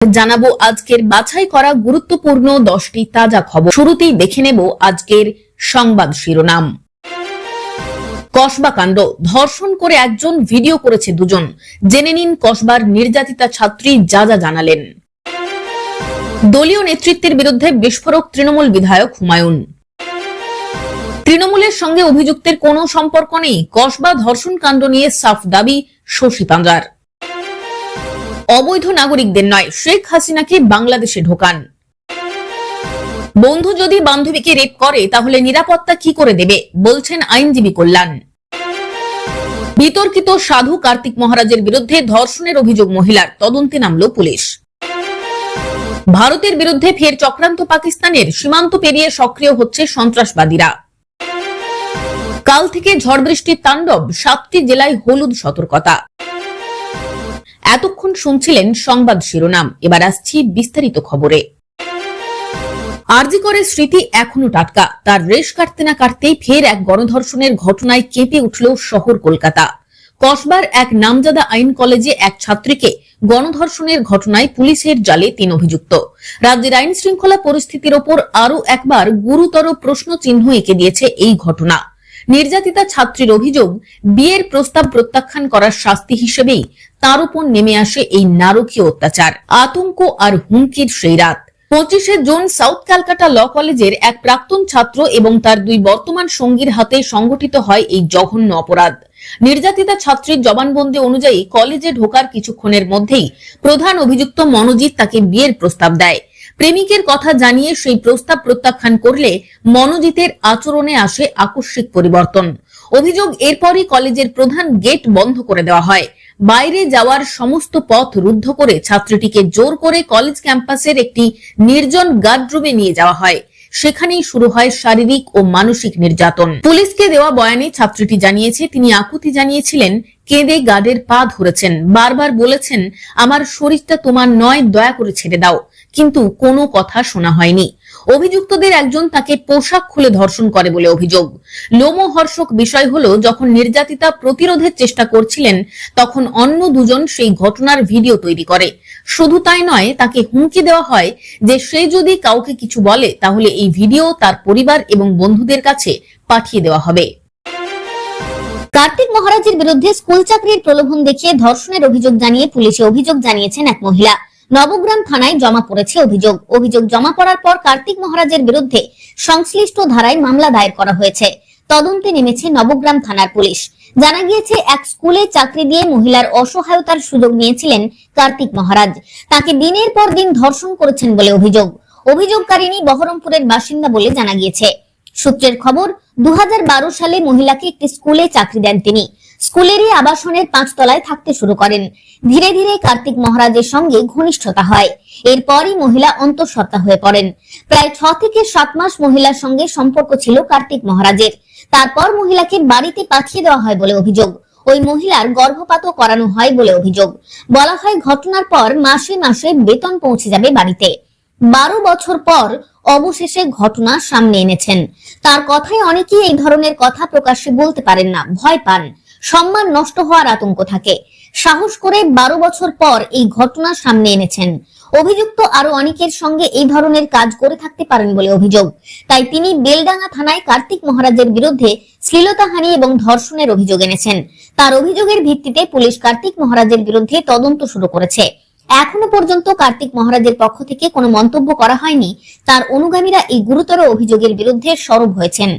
জানাব আজকের বাছাই করা গুরুত্বপূর্ণ দশটি তাজা খবর। শুরুতেই দেখে নেব আজকের সংবাদ শিরোনাম। কসবা কাণ্ড। ধর্ষণ করে একজন ভিডিও করেছে দুজন। জেনে নিন কসবার নির্যাতিতা ছাত্রী যা যা জানালেন। দলীয় নেতৃত্বের বিরুদ্ধে বিস্ফোরক তৃণমূল বিধায়ক হুমায়ুন। তৃণমূলের সঙ্গে অভিযুক্তের কোনো সম্পর্ক নেই। কসবা ধর্ষণ কাণ্ড নিয়ে সাফ দাবি শশী পাঞ্জার। অবৈধ নাগরিকদের নয়, শেখ হাসিনাকে বাংলাদেশে ঢোকান। বন্ধু যদি বান্ধবীকে রেপ করে, তাহলে নিরাপত্তা কি করে দেবে? বলছেন আইনজীবী কল্যাণ। বিতর্কিত সাধু কার্তিক মহারাজের বিরুদ্ধে ধর্ষণের অভিযোগ মহিলার, তদন্তে নামল পুলিশ। ভারতের বিরুদ্ধে ফের চক্রান্ত পাকিস্তানের, সীমান্ত পেরিয়ে সক্রিয় হচ্ছে সন্ত্রাসবাদীরা। কাল থেকে ঝড় বৃষ্টির তাণ্ডব, সাতটি জেলায় হলুদ সতর্কতা। এতক্ষণ শুনছিলেন সংবাদ শিরোনাম। এবার আসছি বিস্তারিত খবরে। আরজি করে স্মৃতি এখনও টাটকা। তার রেশ কাটতে না কাটতেই ফের এক গণধর্ষণের ঘটনায় কেঁপে উঠল শহর কলকাতা। কসবার এক নামজাদা আইন কলেজে এক ছাত্রীকে গণধর্ষণের ঘটনায় পুলিশের জালে তিন অভিযুক্ত। রাজ্যের আইন শৃঙ্খলা পরিস্থিতির ওপর আরও একবার গুরুতর প্রশ্ন চিহ্ন এঁকে দিয়েছে এই ঘটনা। নির্যাতিতা ছাত্রীর অভিযোগ, বিয়ের প্রস্তাব প্রত্যাখ্যান করার শাস্তি হিসেবেই তার উপর নেমে আসে এই নারকীয় অত্যাচার, আতঙ্ক আর হুমকির সেই রাত। পঁচিশে জুন সাউথ ক্যালকাটা ল কলেজের এক প্রাক্তন ছাত্র এবং তার দুই বর্তমান সঙ্গীর হাতে সংগঠিত হয় এই জঘন্য অপরাধ। নির্যাতিতা ছাত্রীর জবানবন্দি অনুযায়ী কলেজে ঢোকার কিছুক্ষণের মধ্যেই প্রধান অভিযুক্ত মনোজিৎ তাকে বিয়ের প্রস্তাব দেয়। প্রেমিকের কথা জানিয়ে সেই প্রস্তাব প্রত্যাখ্যান করলে মনোজিতের আচরণে আসে আকস্মিক পরিবর্তন। অভিযোগ এরপরই কলেজের প্রধান গেট বন্ধ করে দেওয়া হয়। বাইরে যাওয়ার সমস্ত পথ রুদ্ধ করে ছাত্রীটিকে জোর করে কলেজ ক্যাম্পাসের একটি নির্জন গার্ডরুমে নিয়ে যাওয়া হয়। সেখানেই শুরু হয় শারীরিক ও মানসিক নির্যাতন। পুলিশকে দেওয়া বয়ানে ছাত্রীটি জানিয়েছে, তিনি আকুতি জানিয়েছিলেন, কেঁদে গাদের পা ধরেছেন। বারবার বলেছেন, আমার শরীরটা তোমার নয়, দয়া করে ছেড়ে দাও। কিন্তু কোনো কথা শোনা হয়নি। অভিযুক্তদের একজন তাকে পোশাক খুলে ধর্ষণ করে বলে অভিযোগ। লোমহর্ষক বিষয় হলো, যখন নির্যাতিতা প্রতিরোধের চেষ্টা করছিলেন, তখন অন্য দুজন সেই ঘটনার ভিডিও তৈরি করে। শুধু তাই নয়, তাকে হুমকি দেওয়া হয় যে সে যদি কাউকে কিছু বলে, তাহলে এই ভিডিও তার পরিবার এবং বন্ধুদের কাছে পাঠিয়ে দেওয়া হবে। কার্তিক মহারাজের বিরুদ্ধে স্কুল চাকরির প্রলোভন দেখিয়ে ধর্ষণের অভিযোগ জানিয়ে পুলিশে অভিযোগ জানিয়েছেন এক মহিলা। নবগ্রাম থানায় জমা পড়েছে অভিযোগ। অভিযোগ জমা পড়ার পর কার্তিক মহারাজের বিরুদ্ধে সংশ্লিষ্ট ধারায় মামলা দায়ের করা হয়েছে। তদন্তে নেমেছে নবগ্রাম থানার পুলিশ। জানা গিয়েছে, এক স্কুলে চাকরি দিয়ে মহিলার অসহায়তার সুযোগ নিয়েছিলেন কার্তিক মহারাজ। তাকে দিনের পর দিন ধর্ষণ করেছেন বলে অভিযোগ। অভিযোগকারিনী বহরমপুরের বাসিন্দা বলে জানা গিয়েছে। সূত্রের খবর দু হাজার বারো সালে মহিলাকে একটি স্কুলে চাকরি দেন তিনি। স্কুলেরই আবাসনের পাঁচতলায় থাকতে শুরু করেন। ধীরে ধীরে কার্তিক মহারাজের সঙ্গে ঘনিষ্ঠতা হয়। এরপরই মহিলা অন্তঃসত্ত্বা হয়ে পড়েন। প্রায় ছ থেকে সাত মাস মহিলার সঙ্গে সম্পর্ক ছিল কার্তিক মহারাজের। তারপর মহিলাকে বাড়িতে পাঠিয়ে দেওয়া হয় বলে অভিযোগ। ওই মহিলার গর্ভপাতও করানো হয় বলে অভিযোগ। বলা হয় ঘটনার পর মাসে মাসে বেতন পৌঁছে যাবে বাড়িতে। বারো বছর পর অবশেষে ঘটনা সামনে এনেছেন। তার কথায় অনেকেই এই ধরনের কথা প্রকাশ্যে বলতে পারেন না, ভয় পান। সম্মান নষ্ট হওয়ার আতঙ্ক থাকে। সাহস করে বারো বছর পর এই ঘটনা সামনে এনেছেন। অভিযুক্ত আরও অনেকের সঙ্গে এই ধরনের কাজ করে থাকতে পারেন বলে অভিযোগ। তাই তিনি বেলডাঙ্গা থানায় কার্তিক মহারাজের বিরুদ্ধে শ্লীলতাহানি এবং ধর্ষণের অভিযোগ এনেছেন। তার অভিযোগের ভিত্তিতে পুলিশ কার্তিক মহারাজের বিরুদ্ধে তদন্ত শুরু করেছে। এখনও পর্যন্ত কার্তিক মহারাজের পক্ষ থেকে কোনো মন্তব্য করা হয়নি। তার অনুগামীরা এই গুরুতর অভিযোগের বিরুদ্ধে সরব হয়েছেন।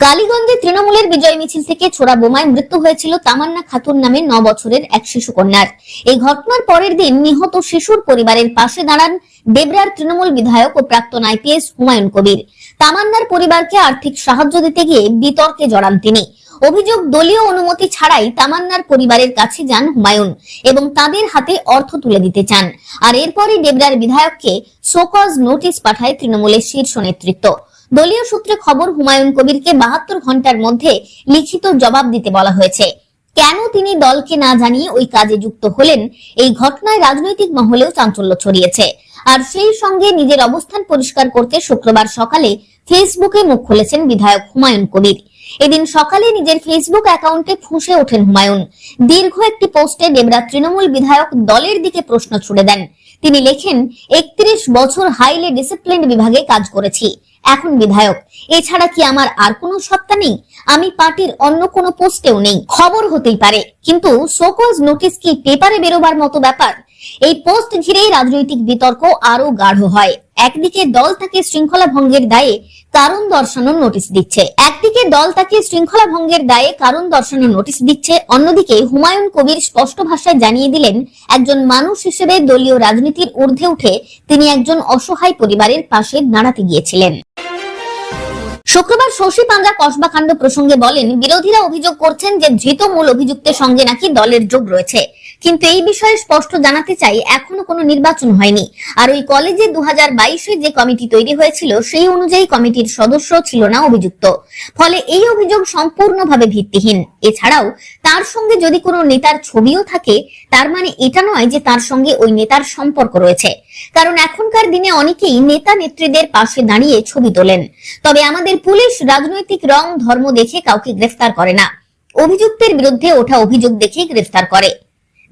কালীগঞ্জে তৃণমূলের বিজয় মিছিল থেকে ছোড়া বোমায় মৃত্যু হয়েছিল তামান্না খাতুন নামে ন বছরের এক শিশু কন্যার এই ঘটনার পরের দিন নিহত শিশুর পরিবারের পাশে দাঁড়ান দেবরার তৃণমূল বিধায়ক ও প্রাক্তন আইপিএস হুমায়ুন কবির। তামান্নার পরিবারকে আর্থিক সাহায্য দিতে গিয়ে বিতর্কে জড়ান তিনি। অভিযোগ দলীয় অনুমতি ছাড়াই তামান্নার পরিবারের কাছে যান হুমায়ুন এবং তাদের হাতে অর্থ তুলে দিতে চান। আর এরপরই দেবরার বিধায়ককে সোকজ নোটিশ পাঠায় তৃণমূলের শীর্ষ নেতৃত্ব। দলীয় সূত্রে খবর, হুমায়ুন কবিরকে বাহাত্তর ঘণ্টার মধ্যে লিখিত জবাব দিতে বলা হয়েছে। কেন তিনি দলকে না জানিয়ে ওই কাজে যুক্ত হলেন? এই ঘটনায় রাজনৈতিক মহলেও চাঞ্চল্য ছড়িয়েছে। আর সেই সঙ্গে নিজের অবস্থান পরিষ্কার করতে শুক্রবার সকালে ফেসবুকে মুখ খুলেছেন বিধায়ক হুমায়ুন কবির। এদিন সকালে নিজের ফেসবুক অ্যাকাউন্টে ফুঁসে ওঠেন হুমায়ুন। দীর্ঘ একটি পোস্টে দেবরাজ তৃণমূল বিধায়ক দলের দিকে প্রশ্ন ছুড়ে দেন। তিনি লেখেন, একত্রিশ বছর হাইলে ডিসিপ্লিন বিভাগে কাজ করেছি। এখন বিধায়ক, এছাড়া কি আমার আর কোনো সত্তা নেই? আমি পার্টির অন্য কোনো পোস্টেও নেই। খবর হতেই পারে, কিন্তু সোকজ নোটিস কি পেপারে বেরোবার মতো ব্যাপার? এই পোস্ট ঘিরেই রাজনৈতিক বিতর্ক আরও গাঢ় হয়। একদিকে দল তাকে শৃঙ্খলা ভঙ্গের দায়ে কারণ দর্শানোর নোটিশ দিচ্ছে। একদিকে দল তাকে শৃঙ্খলা ভঙ্গের দায়ে কারণ দর্শানোর নোটিশ দিচ্ছে। অন্যদিকে হুমায়ুন কবির স্পষ্ট ভাষায় জানিয়ে দিলেন, একজন মানুষ হিসেবে দলীয় রাজনীতির ঊর্ধ্বে উঠে তিনি একজন অসহায় পরিবারের পাশে দাঁড়াতে গিয়েছিলেন। শুক্রবার শশী পাঞ্জা কসবাকাণ্ড প্রসঙ্গে বলেন, বিরোধীরা অভিযোগ করছেন যে ধৃত মূল অভিযুক্তের সঙ্গে নাকি দলের যোগ রয়েছে। কিন্তু এই বিষয়ে স্পষ্ট জানাতে চাই, এখনও কোনো নির্বাচন হয়নি। আর ওই কলেজে দু হাজার যে কমিটি তৈরি হয়েছিল, সেই অনুযায়ী কমিটির সদস্য ছিল না অভিযুক্ত। ফলে এই অভিযোগ সম্পূর্ণভাবে ভিত্তিহীন। এছাড়াও তার সঙ্গে যদি কোনো নেতার ছবিও থাকে, তার মানে এটা নয় যে তার সঙ্গে ওই নেতার সম্পর্ক রয়েছে। কারণ এখনকার দিনে অনেকেই নেতা নেত্রীদের পাশে দাঁড়িয়ে ছবি তোলেন। তবে আমাদের পুলিশ রাজনৈতিক রং, ধর্ম দেখে কাউকে গ্রেফতার করে না। অভিযুক্তের বিরুদ্ধে ওঠা অভিযোগ দেখে গ্রেফতার করে।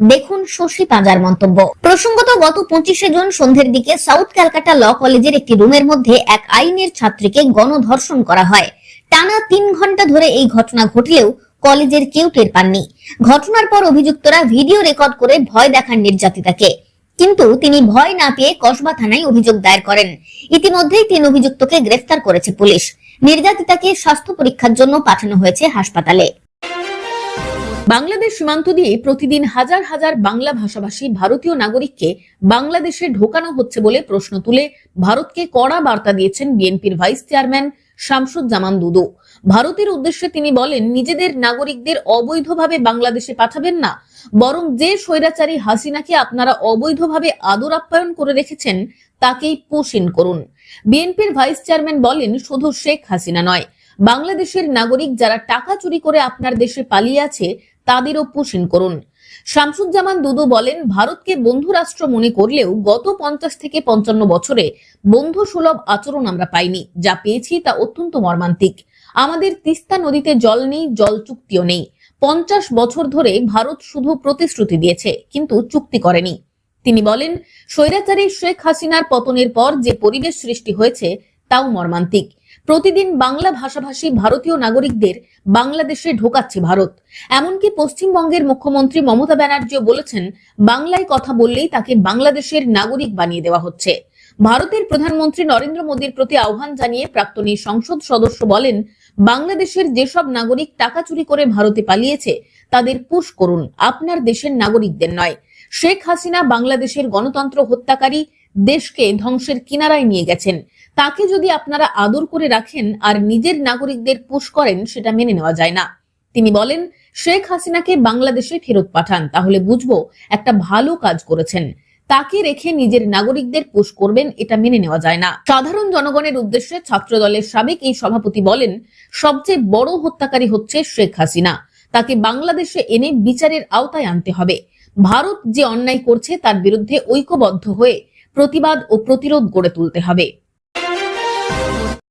দেখুন শশী পাঁজার মন্তব্য। প্রসঙ্গত গত পঁচিশে জুন সন্ধ্যের দিকে সাউথ ক্যালকাটা ল কলেজের একটি রুমের মধ্যে এক আইনের ছাত্রীকে গণধর্ষণ করা হয়। টানা তিন ঘণ্টা ধরে এই ঘটনা ঘটলেও কলেজের কেউ টের পাননি। ঘটনার পর অভিযুক্তরা ভিডিও রেকর্ড করে ভয় দেখান নির্যাতিতাকে। কিন্তু তিনি ভয় না পেয়ে কসবা থানায় অভিযোগ দায়ের করেন। ইতিমধ্যেই তিন অভিযুক্তকে গ্রেফতার করেছে পুলিশ। নির্যাতিতাকে স্বাস্থ্য পরীক্ষার জন্য পাঠানো হয়েছে হাসপাতালে। বাংলাদেশ সীমান্ত দিয়ে প্রতিদিন হাজার হাজার বাংলা ভাষাভাষী ভারতীয় নাগরিককে বাংলাদেশে ঢোকানো হচ্ছে বলে প্রশ্ন তুলে ভারতকে কড়া বার্তা দিয়েছেন বিএনপির ভাইস চেয়ারম্যান শামসুজ্জামান দুদু। ভারতের উদ্দেশ্যে তিনি বলেন, নিজেদের নাগরিকদের অবৈধভাবে বাংলাদেশে পাঠাবেন না, বরং যে স্বৈরাচারী হাসিনাকে আপনারা অবৈধভাবে আদর আপ্যায়ন করে রেখেছেন, তাকেই পোষণ করুন। বিএনপির ভাইস চেয়ারম্যান বলেন, শুধু শেখ হাসিনা নয়, বাংলাদেশের নাগরিক যারা টাকা চুরি করে আপনার দেশে পালিয়ে আছে, তাদেরও পোষণ করুন। শামসুজ্জামান দুদু বলেন, ভারতকে বন্ধু রাষ্ট্র মনে করলেও গত পঞ্চাশ থেকে পঞ্চান্ন বছরে বন্ধু সুলভ আচরণ আমরা পাইনি। যা পেয়েছি তা অত্যন্ত মর্মান্তিক। আমাদের তিস্তা নদীতে জল নেই, জল চুক্তিও নেই। পঞ্চাশ বছর ধরে ভারত শুধু প্রতিশ্রুতি দিয়েছে, কিন্তু চুক্তি করেনি। তিনি বলেন, স্বৈরাচারী শেখ হাসিনার পতনের পর যে পরিবেশ সৃষ্টি হয়েছে, তাও মর্মান্তিক। প্রতিদিন বাংলা ভাষাভাষী ভারতীয় নাগরিকদের বাংলাদেশে ঢোকাচ্ছে ভারত। এমনকি পশ্চিমবঙ্গের মুখ্যমন্ত্রী মমতা ব্যানার্জিও বলেছেন, বাংলায় কথা বললেই তাকে বাংলাদেশের নাগরিক বানিয়ে দেওয়া হচ্ছে। ভারতের প্রধানমন্ত্রী নরেন্দ্র মোদীর প্রতি আহ্বান জানিয়ে প্রাক্তনী সংসদ সদস্য বলেন, বাংলাদেশের যেসব নাগরিক টাকা চুরি করে ভারতে পালিয়েছে, তাদের পুশ করুন, আপনার দেশের নাগরিকদের নয়। শেখ হাসিনা বাংলাদেশের গণতন্ত্র হত্যাকারী, দেশকে ধ্বংসের কিনারায় নিয়ে গেছেন। তাকে যদি আপনারা আদর করে রাখেন আর নিজের নাগরিকদের পুশ করেন, সেটা মেনে নেওয়া যায় না। তিনি বলেন, শেখ হাসিনাকে বাংলাদেশে ফেরত পাঠান, তাহলে বুঝব একটা ভালো কাজ করেছেন। তাকে রেখে নিজের নাগরিকদের পুশ করবেন, এটা মেনে নেওয়া যায় না। সাধারণ জনগণের উদ্দেশ্যে ছাত্র দলের সাবেক এই সভাপতি বলেন, সবচেয়ে বড় হত্যাকারী হচ্ছে শেখ হাসিনা। তাকে বাংলাদেশে এনে বিচারের আওতায় আনতে হবে। ভারত যে অন্যায় করছে, তার বিরুদ্ধে ঐক্যবদ্ধ হয়ে প্রতিবাদ ও প্রতিরোধ গড়ে তুলতে হবে।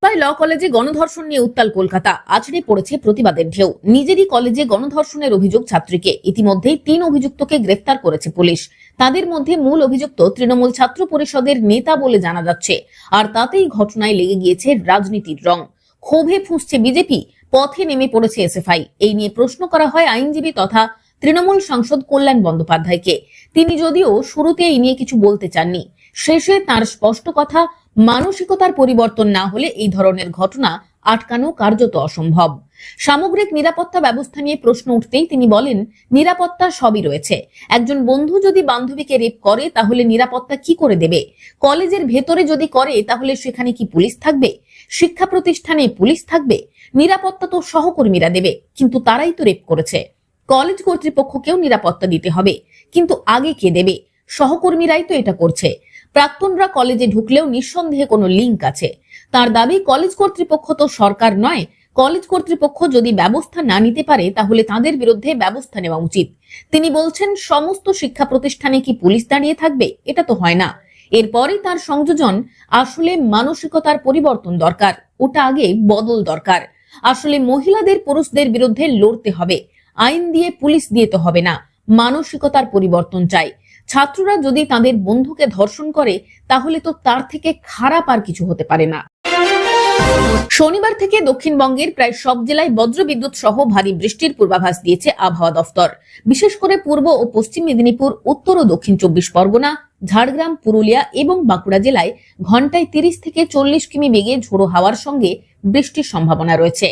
মুম্বাই ল কলেজে গণধর্ষণ নিয়ে উত্তাল কলকাতা। আছড়ে পড়েছে প্রতিবাদের ঢেউ। নিজেরই কলেজে গণধর্ষণের অভিযোগ ছাত্রীকে। ইতিমধ্যেই তিন অভিযুক্তকে গ্রেফতার করেছে পুলিশ। তাদের মধ্যে মূল অভিযুক্ত তৃণমূল ছাত্র পরিষদের নেতা বলে জানা যাচ্ছে। আর তাতেই ঘটনায় লেগে গিয়েছে রাজনীতির রং। ক্ষোভে ফুঁসছে বিজেপি, পথে নেমে পড়েছে এসএফআই। এই নিয়ে প্রশ্ন করা হয় আইনজীবী তথা তৃণমূল সাংসদ কল্যাণ বন্দ্যোপাধ্যায়কে। তিনি যদিও শুরুতে এই নিয়ে কিছু বলতে চাননি। শেষে তার স্পষ্ট কথা মানসিকতার পরিবর্তন না হলে এই ধরনের ঘটনা আটকানো কার্যত অসম্ভব। সামগ্রিক নিরাপত্তা ব্যবস্থা নিয়ে প্রশ্ন উঠতেই তিনি বলেন, নিরাপত্তা সবই রয়েছে। একজন বন্ধু যদি বান্ধবীকে রেপ করে, তাহলে নিরাপত্তা কি করে দেবে? কলেজের ভেতরে যদি করে, তাহলে সেখানে কি পুলিশ থাকবে? শিক্ষা প্রতিষ্ঠানে পুলিশ থাকবে? নিরাপত্তা তো সহকর্মীরা দেবে, কিন্তু তারাই তো রেপ করেছে। কলেজ কর্তৃপক্ষকেও নিরাপত্তা দিতে হবে, কিন্তু আগে কে দেবে? সহকর্মীরাই তো এটা করছে। প্রাক্তনরা কলেজে ঢুকলেও নিঃসন্দেহে কোনো লিঙ্ক আছে। তার দাবি, কলেজ কর্তৃপক্ষ তো সরকার নয়। কলেজ কর্তৃপক্ষ যদি ব্যবস্থা না নিতে পারে, তাহলে তাদের বিরুদ্ধে ব্যবস্থা নেওয়া উচিত। তিনি বলছেন, সমস্ত শিক্ষা প্রতিষ্ঠানে কি পুলিশ দাঁড়িয়ে থাকবে? এটা তো হয় না। এরপরে তার সংযোজন, আসলে মানসিকতার পরিবর্তন দরকার। ওটা আগে বদল দরকার। আসলে মহিলাদের পুরুষদের বিরুদ্ধে লড়তে হবে। আইন দিয়ে পুলিশ দিয়ে তো হবে না। মানসিকতার পরিবর্তন চাই। ছাত্ররা যদি তাদের বন্ধুকে ধর্ষণ করে, তাহলে তো তার থেকে খারাপ আর কিছু হতে পারে না। শনিবার থেকে দক্ষিণবঙ্গের প্রায় সব জেলায় বজ্রবিদ্যুৎ সহ ভারী বৃষ্টির পূর্বাভাস দিয়েছে আবহাওয়া দফতর। বিশেষ করে পূর্ব ও পশ্চিম মেদিনীপুর, উত্তর ও দক্ষিণ চব্বিশ পরগনা, ঝাড়গ্রাম, পুরুলিয়া এবং বাঁকুড়া জেলায় ঘন্টায় তিরিশ থেকে চল্লিশ কিমি বেগে ঝোড়ো হাওয়ার সঙ্গে বৃষ্টির সম্ভাবনা রয়েছে।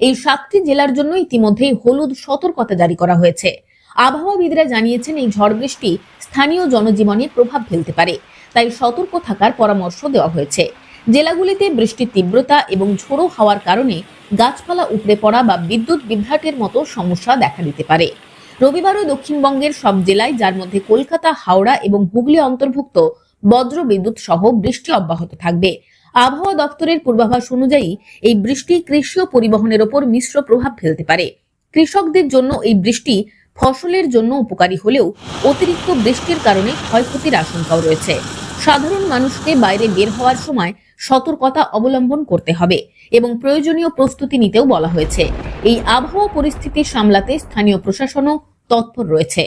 এই সাতটি জেলার জন্য ইতিমধ্যেই হলুদ সতর্কতা জারি করা হয়েছে। আবহাওয়াবিদরা জানিয়েছেন, এই ঝড় বৃষ্টি স্থানীয় জনজীবনে প্রভাব ফেলতে পারে। তাই সতর্ক থাকার পরামর্শ দেওয়া হয়েছে। জেলাগুলিতে বৃষ্টির তীব্রতা এবং ঝোড়ো হাওয়ার কারণে গাছপালা উপড়ে পড়া বা বিদ্যুৎ বিভ্রাটের মতো সমস্যা দেখা দিতে পারে। রবিবারও দক্ষিণবঙ্গের সব জেলায়, যার মধ্যে কলকাতা, হাওড়া এবং হুগলি অন্তর্ভুক্ত বজ্র বিদ্যুৎ সহ বৃষ্টি অব্যাহত থাকবে। আবহাওয়া দপ্তরের পূর্বাভাস অনুযায়ী এই বৃষ্টি কৃষি ও পরিবহনের ওপর মিশ্র প্রভাব ফেলতে পারে। কৃষকদের জন্য এই বৃষ্টি ফসলের জন্য উপকারী হলেও অতিরিক্ত বৃষ্টির কারণে ক্ষয়ক্ষতির আশঙ্কাও রয়েছে। সাধারণ মানুষকে বাইরে বের হওয়ার সময় সতর্কতা অবলম্বন করতে হবে এবং প্রয়োজনীয় প্রস্তুতি নিতেও বলা হয়েছে। এই আবহাওয়া পরিস্থিতি সামলাতে স্থানীয় প্রশাসনও তৎপর রয়েছে।